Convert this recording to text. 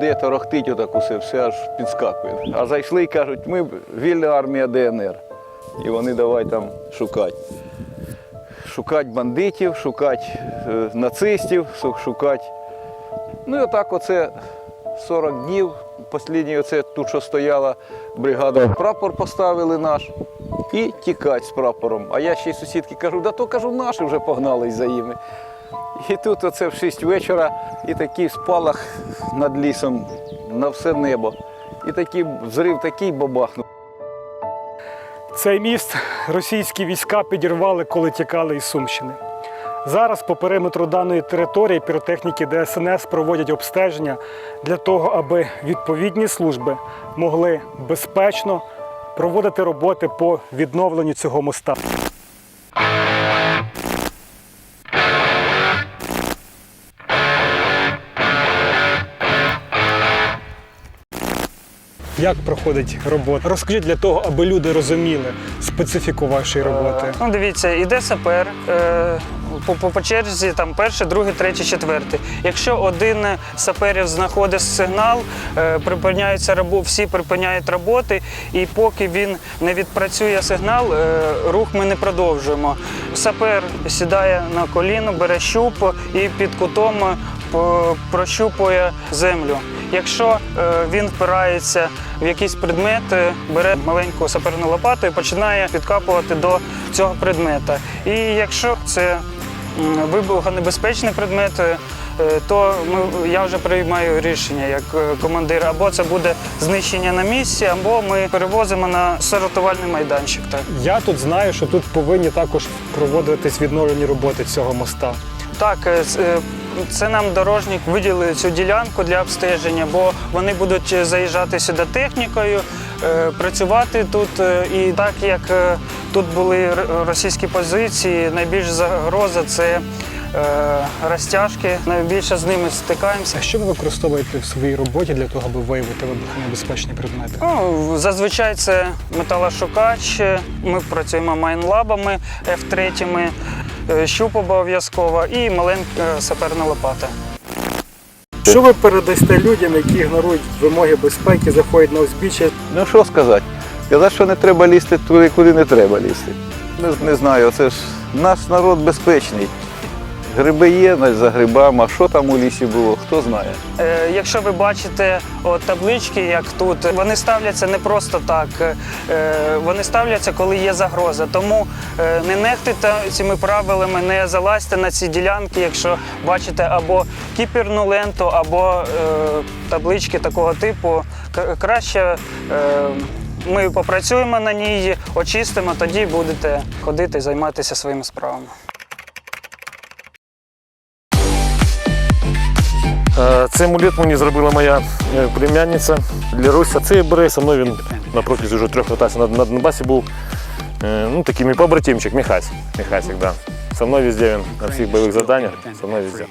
гуде, торохтить отак усе, все аж підскакує. А зайшли і кажуть, ми вільна армія ДНР. І вони давай там шукати. Шукати бандитів, шукати е, нацистів, шу- шукати. Ну і отак оце 40 днів. Послідній оце тут, що стояла бригада, прапор поставили наш і тікать з прапором. А я ще й сусідки кажу, да то кажу, наші вже погнались за ними. І тут оце в 6 вечора, і такий спалах над лісом на все небо. І такий взрив такий бабахнув. Цей міст російські війська підірвали, коли тікали із Сумщини. Зараз по периметру даної території піротехніки ДСНС проводять обстеження для того, аби відповідні служби могли безпечно проводити роботи по відновленню цього моста. Як проходить робота? Розкажіть для того, аби люди розуміли специфіку вашої роботи. Ну, дивіться, іде сапер е, по, черзі, там перший, другий, третій, четвертий. Якщо один саперів знаходить сигнал, е, припиняються всі припиняють роботи, і поки він не відпрацює сигнал, е, рух ми не продовжуємо. Сапер сідає на коліно, бере щуп і під кутом прощупує землю. Якщо е, він впирається в якийсь предмет, е, бере маленьку саперну лопату і починає підкапувати до цього предмета. І якщо це вибухонебезпечний предмет, е, то ми, я вже приймаю рішення як е, командир, або це буде знищення на місці, або ми перевозимо на сортувальний майданчик. Так. Я тут знаю, що тут повинні також проводитись відновлені роботи цього моста. Так, це нам дорожник виділив цю ділянку для обстеження, бо вони будуть е, заїжджати сюди технікою, е, працювати тут. е, І так як тут були російські позиції, найбільш загроза це розтяжки. Найбільше з ними стикаємося. А що ви використовуєте в своїй роботі для того, аби виявити вибухонебезпечні предмети? Ну, зазвичай це металошукач. Ми працюємо майнлабами F3, е, щуп обов'язково і маленька саперна лопата. Що ви передасте людям, які ігнорують вимоги безпеки, заходять на узбіччя? Ну що сказати? Казати, що не треба лізти туди, куди не треба лізти. Не, не знаю, це ж наш народ безпечний. Гриби є за грибами, а що там у лісі було, хто знає. Е, Якщо ви бачите от, таблички, як тут, вони ставляться не просто так, е, вони ставляться, коли є загроза. Тому е, не нехтуйте цими правилами, не залазьте на ці ділянки, якщо бачите або кіперну ленту, або е, таблички такого типу. Краще е, ми попрацюємо на ній, очистимо, тоді будете ходити займатися своїми справами. Цей амулет мені зробила моя е, племянниця Ліруся. Це бере со мною він на протязі вже трьох ротацій на, на Донбасі був. Е, Ну, такий мій побратимчик, Міхась. Міхасик, да. Со мною везде він на всіх бойових завданнях, со мною везде.